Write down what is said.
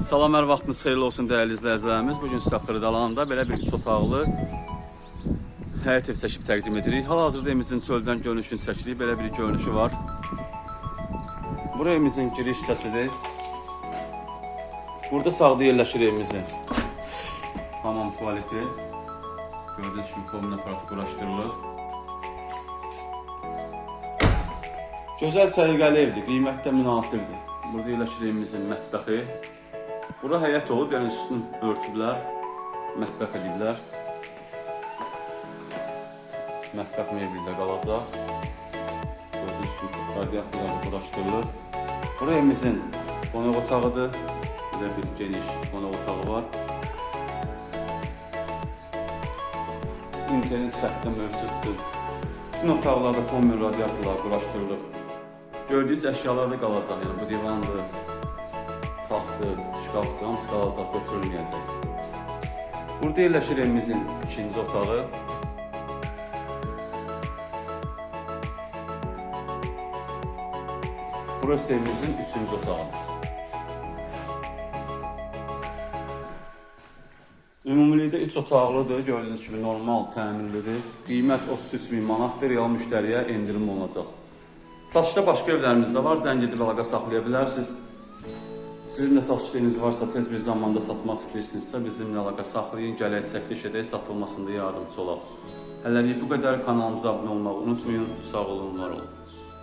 Salam, hər vaxtınız xeyirli olsun dəyərli izləyicilərimiz. Bu gün sizə Xırdalanda belə bir üç otaqlı həyət ev çəkib təqdim edirik. Hal-hazırda evimizin çöldən görünüşünü çəkirik. Belə bir görünüşü var. Bura evimizin giriş hissəsidir. Burada sağda yerləşir evimizin hamam tualeti. Gördüyünüz kimi komün aparatı quraşdırılır. Gözəl səliqəli evdir, qiymətdə münasibdir. Burada yerləşir evimizin mətbəxi. Bura həyət olub, yəni üstünü örtüblər, mətbəx ediblər. Mətbəx mebeli də qalacaq. Gördüyünüz kimi radiatorlar quraşdırılır. Bura evimizin qonaq otağıdır. Belə bir geniş qonaq otağı var. İnternet xətti mövcuddur. Bütün otaqlarda kombi radiatorlar quraşdırılır. Gördüyünüz əşyalar da qalacaq, yəni bu divandır, taxtı, şkafdır, hamısı qalacaq, götürülməyəcək. Burada yerləşir evimizin ikinci otağı. Burası evimizin üçüncü otağıdır. Ümumilikdə 3 otaqlıdır, gördüyünüz kimi normal təmirlidir. Qiymət 33 min manatdır, real müştəriyə endirim olunacaq. Satışda başqa evlərimiz də var, zəng edib əlaqə saxlaya bilərsiniz. Sizin də satışlarınız varsa, tez bir zamanda satmaq istəyirsinizsə, bizimlə əlaqə saxlayın, gələk çəkiliş edək, satılmasında yardımcı olaq. Hələlik bu qədər kanalımıza abunə olmağı unutmayın. Sağ olun, var olun.